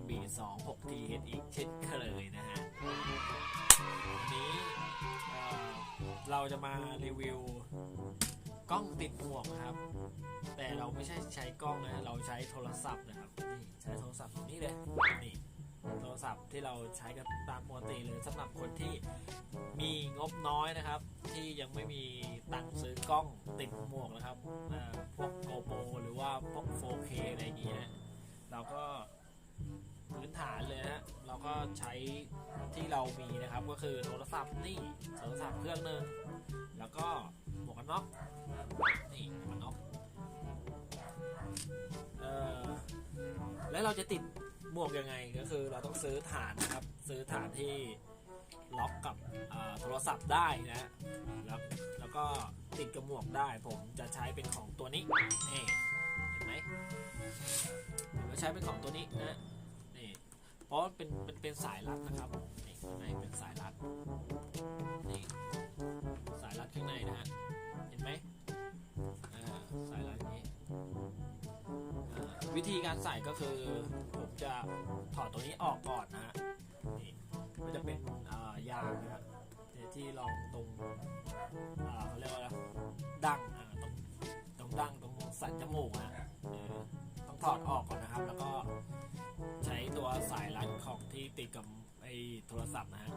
MB 2 6 TH อีกเช่นเคยนะฮะ วันนี้เเราจะมารีวิวกล้องติดหมวกครับ แต่เราไม่ใช่ใช้กล้องนะ เราใช้โทรศัพท์นะครับ นี่ใช้โทรศัพท์นี่เลยนี่โทรศัพท์ที่เราใช้กันตามปกติเลยสำหรับคนที่มีงบน้อยนะครับ ที่ยังไม่มีตังค์ซื้อกล้องติดหมวกนะครับพวกโกโปรหรือว่าพวก 4K อะไรอย่างเงี้ยเราก็ พื้นฐานเลยนะเราก็ใช้ที่เรามีนะครับก็คือโทรศัพท์นี่โทรศัพท์เครื่องหนึ่งแล้วก็หมวกกันน็อกนี่หมวกกันน็อกเอ่อแล้วเราจะติดหมวกยังไงก็คือเราต้องซื้อฐานนะครับ ซื้อฐานที่ล็อกกับโทรศัพท์ได้นะแล้วแล้วก็ติดกับหมวกได้ ผมจะใช้เป็นของตัวนี้เห็นไหมผมจะใช้เป็นของตัวนี้นะ ราะเป็นเป็นเป็นสายรัดนะครับนี่ข้างในเป็นสายรัดนี่สายรัดข้างในนะฮะเห็นไหมอ่าสายรัดนี้อ่าวิธีการใส่ก็คือผมจะถอดตัวนี้ออกก่อนนะฮะนี่มันจะเป็นอ่ายางนะฮะเนี่ยที่รองตรงอ่าเขาเรียกว่าอะไรดั้งอ่าตรงตรงดั้งตรงสันจมูกนะเออต้องถอดออกก่อนนะครับ แล้วก็ สายรัดของที่ติดกับไอ้โทรศัพท์นะฮะ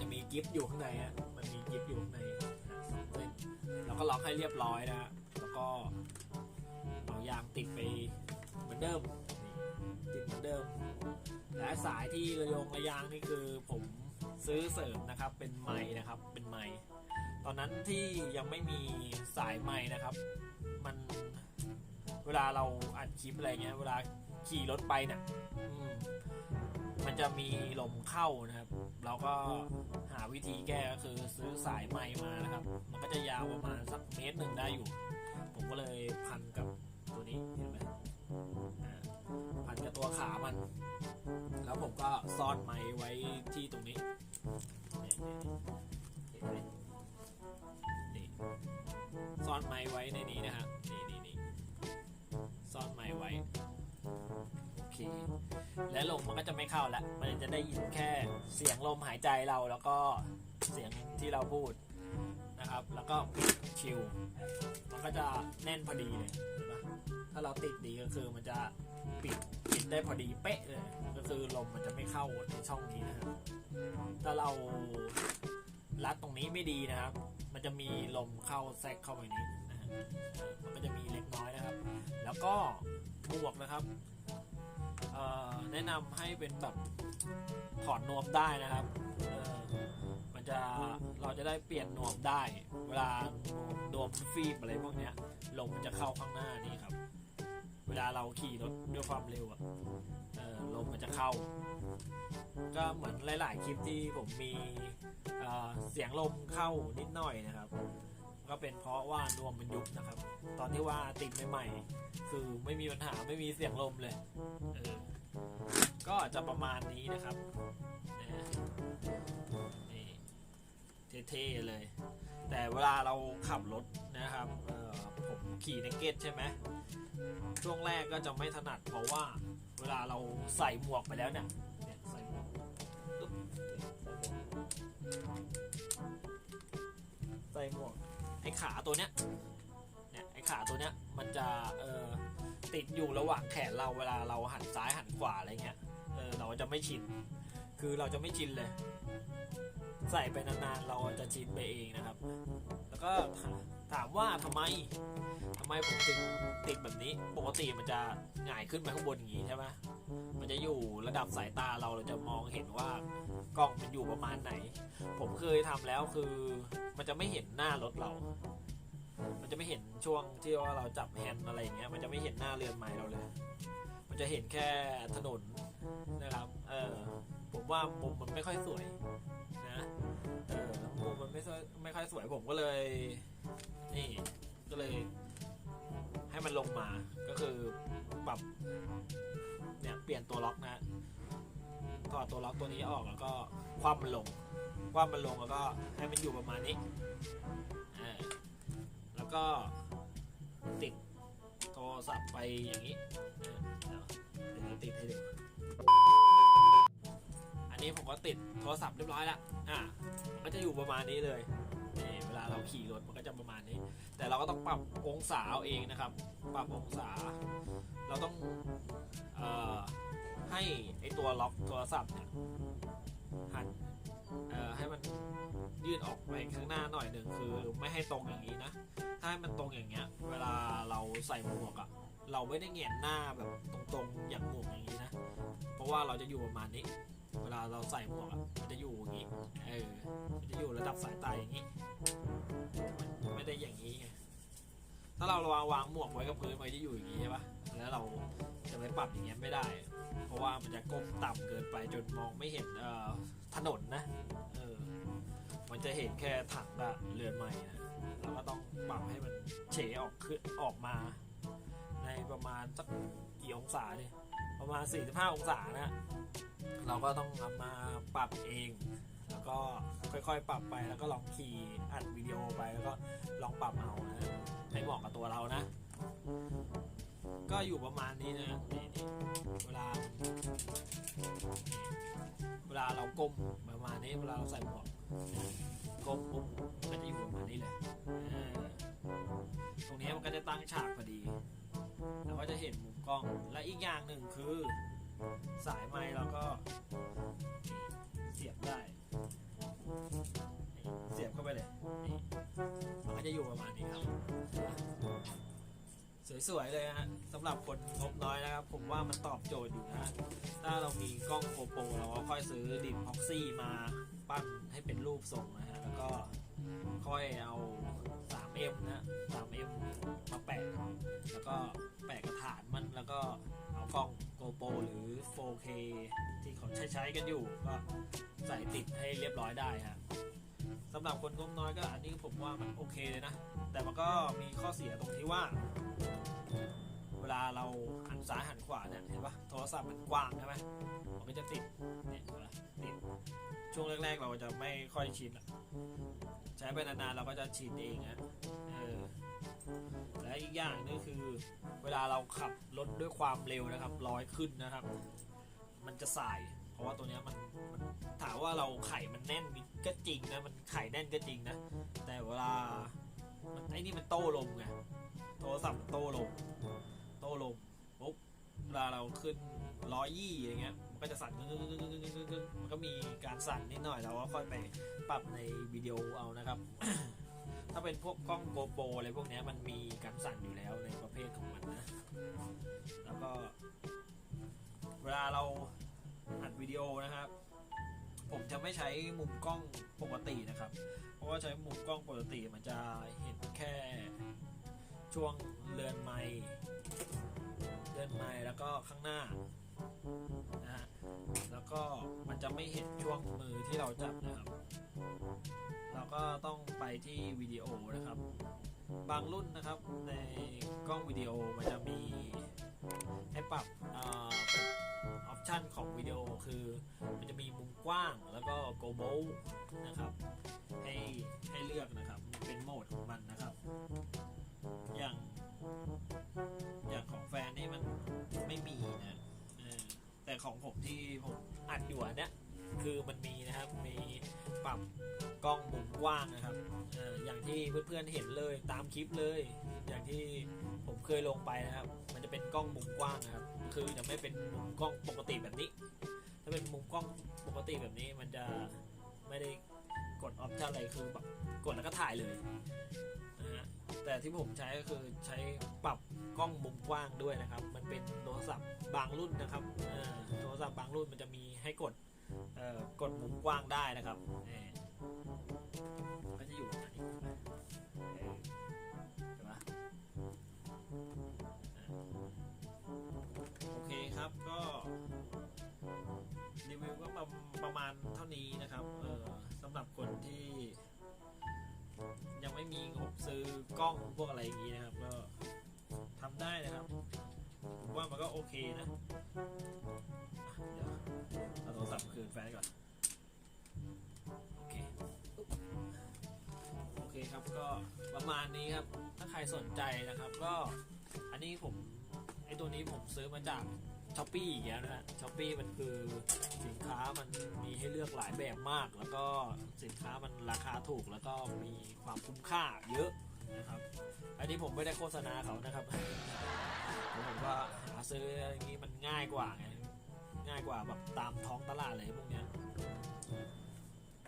จะมีกิฟต์อยู่ข้างในฮะมันมีกิฟต์อยู่ข้างในสองเส้นแล้วก็ล็อกให้เรียบร้อยนะฮะแล้วก็เอายางติดไปเหมือนเดิมติดเหมือนเดิมและสายที่ระยงระยางนี่คือผมซื้อเสริมนะครับ เป็นไม้นะครับ เป็นไม้ตอนนั้นที่ยังไม่มีสายไม้นะครับ มันเวลาเราอัดคลิปอะไรเงี้ย เวลา ขี่รถไปนี่ยอืมมันจะมีลมเข้านะครับ เราก็หาวิธีแก้ก็คือซื้อสายไม้มานะครับ มันก็จะยาวประมาณสักเมตรหนึ่งได้อยู่ ผมก็เลยพันกับตัวนี้เห็นไหมพันกับตัวขามัน แล้วผมก็ซ่อนไม้ไว้ที่ตรงนี้นี่ยเห็นไหมนี่ซ่อนไม้ไว้ในนี้นะฮะนี่นี่นี่ซ่อนไม้ไว้ โอเคและลมมันก็จะไม่เข้าแล้วมันจะได้ยินแค่เสียงลมหายใจเราแล้วก็เสียงที่เราพูดนะครับ แล้วก็ปิดชิลมันก็จะแน่นพอดีเลยถ้าเราติดดีก็คือมันจะปิดปิดได้พอดีเป๊ะเลยก็คือลมมันจะไม่เข้าในช่องนี้นะครับถ้าเรารัดตรงนี้ไม่ดีนะครับ มันจะมีลมเข้าแทรกเข้าไปนี้นะมันก็จะมีเล็กน้อยนะครับ แล้วก็หมวกนะครับ แนะนำให้เป็นแบบถอดนวมได้นะครับมันจะเราจะได้เปลี่ยนนวมได้ เวลานวมฟีบอะไรพวกเนี้ยลมมันจะเข้าข้างหน้านี่ครับ เวลาเราขี่รถด้วยความเร็วอะเออลมมันจะเข้า ก็เหมือนหลาย ๆ คลิปที่ผมมีเสียงลมเข้านิดหน่อยนะครับ ก็เป็นเพราะว่านวมมันยุบนะครับ ตอนที่ว่าติดใหม่ๆคือไม่มีปัญหาไม่มีเสียงลมเลยเออก็จะประมาณนี้นะครับนี่เท่ๆเลย แต่เวลาเราขับรถนะครับออผมขี่ในเกตใช่ไหมช่วงแรกก็จะไม่ถนัดเพราะว่าเวลาเราใส่หมวกไปแล้วเนี่ยใส่หมวกใส่หมวก ไอ้ขาตัวเนี้ยเนี่ยไอ้ขาตัวเนี้ยมันจะเออติดอยู่ระหว่างแขนเราเวลาเราหันซ้ายหันขวาอะไรเงี้ยเออเราจะไม่ชิน คือเราจะไม่ชินเลย ใส่ไปนานๆเราจะชินไปเองนะครับ แล้วก็ ถามว่าทำไมทำไมผมถึงติดแบบนี้ ปกติมันจะหงายขึ้นไปข้างบนอย่างนี้ใช่ไหมมันจะอยู่ระดับสายตาเราเราจะมองเห็นว่ากล้องมันอยู่ประมาณไหน ผมเคยทำแล้วคือ มันจะไม่เห็นหน้ารถเรา มันจะไม่เห็นช่วงที่ว่าเราจับแฮนด์อะไรอย่างเงี้ย มันจะไม่เห็นหน้าเรือนไม้เราเลย มันจะเห็นแค่ถนนนะครับ เออผมว่ามุมมันไม่ค่อยสวยนะ เออ ไม่ค่อยไม่ค่อยสวยผมก็เลย นี่ก็เลย ให้มันลงมาก็คือปรับ เนี่ยเปลี่ยนตัวล็อกนะถอดตัวล็อกตัวนี้ออกแล้วก็คว่ำมันลงคว่ำมันลงแล้วก็ให้มันอยู่ประมาณนี้แล้วก็ติดโทรศัพท์ไปอย่างนี้เดี๋ยวติดให้ดู นี้ผมก็ติดโทรศัพท์เรียบร้อยแล้วอ่ามันจะอยู่ประมาณนี้เลยนี่เวลาเราขี่รถมันก็จะประมาณนี้ แต่เราก็ต้องปรับองศาเอาเองนะครับ ปรับองศา เราต้องเอ่อให้ไอตัวล็อกโทรศัพท์เนี่ยหันเอ่อให้มันยืดออกไปข้างหน้าหน่อยหนึ่งคือไม่ให้ตรงอย่างนี้นะถ้าให้มันตรงอย่างเงี้ย เวลาเราใส่หมวกอะเราไม่ได้เหงียนหน้าแบบตรงๆอย่างหมวกอย่างนี้นะ เพราะว่าเราจะอยู่ประมาณนี้ เวลาเราใส่หมวกอะมันจะอยู่อย่างนี้ เออ มันจะอยู่ระดับสายตาอย่างนี้มันไม่ได้อย่างนี้ไง ถ้าเราวางวางหมวกไว้กับพื้นมันจะอยู่อย่างนี้ใช่ปะแล้วเราจะไปปรับอย่างเงี้ยไม่ได้ เพราะว่ามันจะก้มต่ำเกินไปจนมองไม่เห็นเอ่อถนนนะ เออ มันจะเห็นแค่ถังกับเรือนใหม่นะเราก็ต้องปรับให้มันเฉออกขึ้นออกมา ในประมาณสักกี่องศาเนี่ยประมาณ 45 องศานะ เราก็ต้องนำมาปรับเอง แล้วก็ค่อยๆ ปรับไปแล้วก็ลองขี่อัดวิดีโอไปแล้วก็ลองปรับเอานะให้เหมาะกับตัวเรานะ ก็อยู่ประมาณนี้นะนี่เวลา เวลาเราก้มประมาณนี้เวลาเราใส่หมวกก้มปุ๊บมันก็จะอยู่ประมาณนี้เลยตรงนี้มันก็จะตั้งฉากพอดีแล้วก็จะเห็นมุมกล้องและอีกอย่างหนึ่งคือ สายไม้เราก็เสียบได้ เสียบเข้าไปเลยนี่มันก็จะอยู่ประมาณนี้ครับ สวยๆเลยฮะสำหรับคนงบน้อยนะครับ ผมว่ามันตอบโจทย์อยู่นะถ้าเรามีกล้องโกโปเราก็ค่อยซื้อดิบพ็อกซี่มาปั้นให้เป็นรูปทรงนะฮะแล้วก็ค่อยเอา โปรหรือ 4K ที่เขาใช้ใช้ๆกันอยู่ก็ใส่ติดให้เรียบร้อยได้ฮะสำหรับคนงบน้อยก็อันนี้ผมว่ามันโอเคเลยนะ แต่มันก็มีข้อเสียตรงที่ว่า เวลาเราหันซ้ายหันขวาเนี่ยเห็นปะโทรศัพท์มันกว้างใช่ไหมมันก็จะติดเนี่ยติดช่วงแรกๆเราจะไม่ค่อยชินใช้ไปนานๆเราก็จะชินเองนะ และอีกอย่างนึงคือ เวลาเราขับรถด้วยความเร็วนะครับร้อยขึ้นนะครับ มันจะสาย เพราะว่าตัวนี้มันมันถามว่าเราไข่มันแน่นก็จริงนะมันไข่แน่นก็จริงนะ แต่เวลามันไอ้นี่มันโต้ลมไงโทรศัพท์โต้ลมโต้ลมปุ๊บเวลาเราขึ้นร้อยยี่อย่างเงี้ยมันก็จะสั่นมันก็มีการสั่นนิดหน่อยเราก็ค่อยไปปรับในวิดีโอเอานะครับ ถ้าเป็นพวกกล้องโกโปรอะไรพวกนี้มันมีการสั่นอยู่แล้วในประเภทของมันนะ แล้วก็ เวลาเราอัดวิดีโอนะครับ ผมจะไม่ใช้มุมกล้องปกตินะครับ เพราะว่าใช้มุมกล้องปกติมันจะเห็นแค่ช่วงเรือนไม้เรือนไม้แล้วก็ข้างหน้านะฮะแล้วก็มันจะไม่เห็นช่วงมือที่เราจับนะครับ ก็ต้องไปที่วิดีโอนะครับ บางรุ่นนะครับในกล้องวิดีโอมันจะมีให้ปรับออปชันของวิดีโอคือมันจะมีมุมกว้างแล้วก็โกโบนะครับให้ให้เลือกนะครับเป็นโหมดของมันนะครับ อย่างอย่างของแฟนนี่มันไม่มีนะแต่ของผมที่ผมอัดอยู่เนี้ย คือมันมีนะครับ มีปรับกล้องมุมกว้างนะครับเอออย่างที่เพื่อนๆเห็นเลยตามคลิปเลย อย่างที่ผมเคยลงไปนะครับ มันจะเป็นกล้องมุมกว้างนะครับ คือจะไม่เป็นมุมกล้องปกติแบบนี้ ถ้าเป็นมุมกล้องปกติแบบนี้มันจะไม่ได้กดออปชั่นอะไรคือแบบกดแล้วก็ถ่ายเลยนะฮะแต่ที่ผมใช้ก็คือใช้ปรับกล้องมุมกว้างด้วยนะครับ มันเป็นโทรศัพท์บางรุ่นนะครับเออโทรศัพท์บางรุ่นมันจะมีให้กด กดมุมกว้างได้นะครับก็จะอยู่ประมาณนี้เออเห็นปะอะโอเคครับก็รีวิวก็ประประมาณเท่านี้นะครับเออสำหรับคนที่ยังไม่มีงบซื้อกล้องพวกอะไรอย่างนี้นะครับ ก็ทำได้นะครับ ผมว่ามันก็โอเคนะ แฟนก่อน โอเค โอเคครับก็ประมาณนี้ครับ ถ้าใครสนใจนะครับ ก็อันนี้ผมไอตัวนี้ผมซื้อมาจากช้อปปี้อย่างเงี้ยนะฮะช้อปปี้มันคือสินค้ามันมีให้เลือกหลายแบบมาก แล้วก็สินค้ามันราคาถูกแล้วก็มีความคุ้มค่าเยอะนะครับ อันนี้ผมไม่ได้โฆษณาเขานะครับผมว่าหาซื้ออย่างนี้มันง่ายกว่าไง ง่ายกว่าแบบตามท้องตลาดอะไรพวกเนี้ย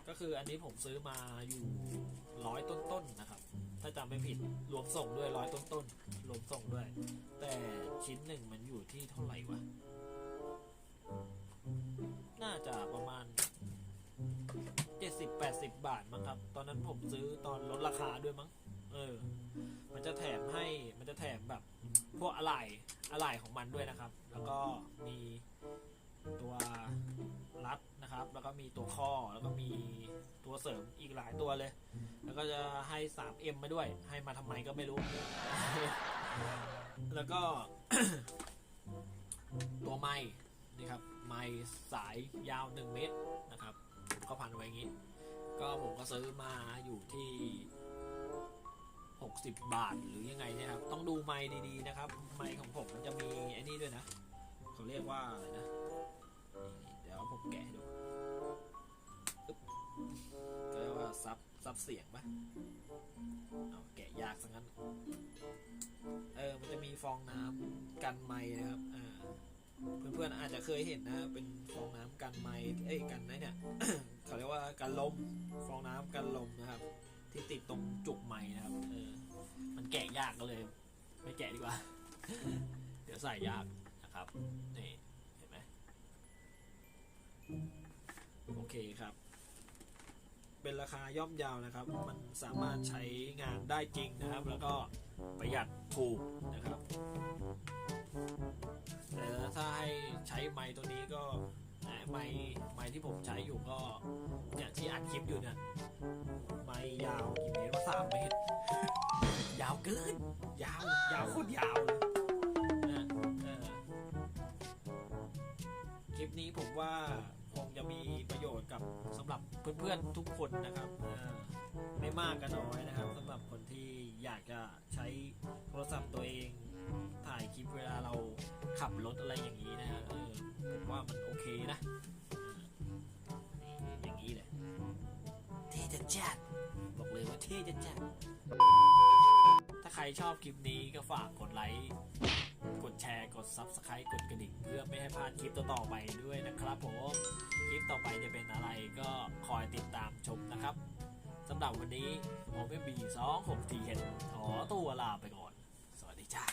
ก็คืออันนี้ผมซื้อมาอยู่ร้อยต้นๆนะครับ ถ้าจำไม่ผิดรวมส่งด้วยร้อยต้นๆรวมส่งด้วย แต่ชิ้นหนึ่งมันอยู่ที่เท่าไหร่วะ น่าจะประมาณ70-80บาทมั้งครับ ตอนนั้นผมซื้อตอนลดราคาด้วยมั้ง เออ มันจะแถมให้ มันจะแถมแบบ พวกอะไหล่อะไหล่ของมันด้วยนะครับ แล้วก็มี ตัวรัดนะครับ แล้วก็มีตัวข้อแล้วก็มีตัวเสริมอีกหลายตัวเลย แล้วก็จะให้ 3M มาด้วย ให้มาทำไมก็ไม่รู้ แล้วก็ตัวไม้นี่ครับ ไม้สายยาว 1 เมตรนะครับ ก็พันไว้อย่างนี้ ก็ผมก็ซื้อมาอยู่ที่ 60 บาทหรือยังไงเนี่ยครับ ต้องดูไม้ดีๆนะครับ ไม้ของผมมันจะมีไอ้นี่ด้วยนะ เขาเรียกว่าอะไรนะ แกะให้ดูอึ๊บก็เรียกว่าซับซับเสียงปะเอาแกะยากสังนั้น เออ มันจะมีฟองน้ำกันไม้นะครับ อ่า เพื่อนๆอาจจะเคยเห็นนะ เป็นฟองน้ำกันไม้เอ้ย กันไอ้เนี่ยเขาเรียกว่ากันลม ฟองน้ำกันลมนะครับ ที่ติดตรงจุกไม้นะครับ เออ มันแกะยากก็เลย ไม่แกะดีกว่า เดี๋ยวใส่ยากนะครับ นี่ โอเคครับ เป็นราคาย่อมยาวนะครับ มันสามารถใช้งานได้จริงนะครับ แล้วก็ประหยัดถูกนะครับ แต่ถ้าให้ใช้ไม้ตัวนี้ก็ไม้ไม้ที่ผมใช้อยู่ก็เนี่ยที่อัดคลิปอยู่เนี่ยไม้ยาวกี่เมตรว่าสามเมตรยาวเกิน ยาวยาวโคตรยาวเลยนะเออคลิปนี้ผมว่า จะมีประโยชน์กับสำหรับเพื่อนๆทุกคนนะครับไม่มากก็น้อยนะครับสำหรับคนที่อยากจะใช้โทรศัพท์ตัวเองถ่ายคลิปเวลาเราขับรถอะไรอย่างนี้นะฮะเออผมว่ามันโอเคนะ อย่างนี้เลยเท่จะจัดบอกเลยว่าเท่จะจัดถ้าใครชอบคลิปนี้ก็ฝากกดไลค์ กดแชร์ กด Subscribe กดกระดิ่งเพื่อไม่ให้ ผ่านคลิปต่อไปด้วยนะครับผมคลิปต่อไปจะเป็นอะไรก็คอยติดตามชมนะครับสำหรับวันนี้ผมเป็นบีสองหกทีเขอตัวลาไปก่อน สวัสดีจ้า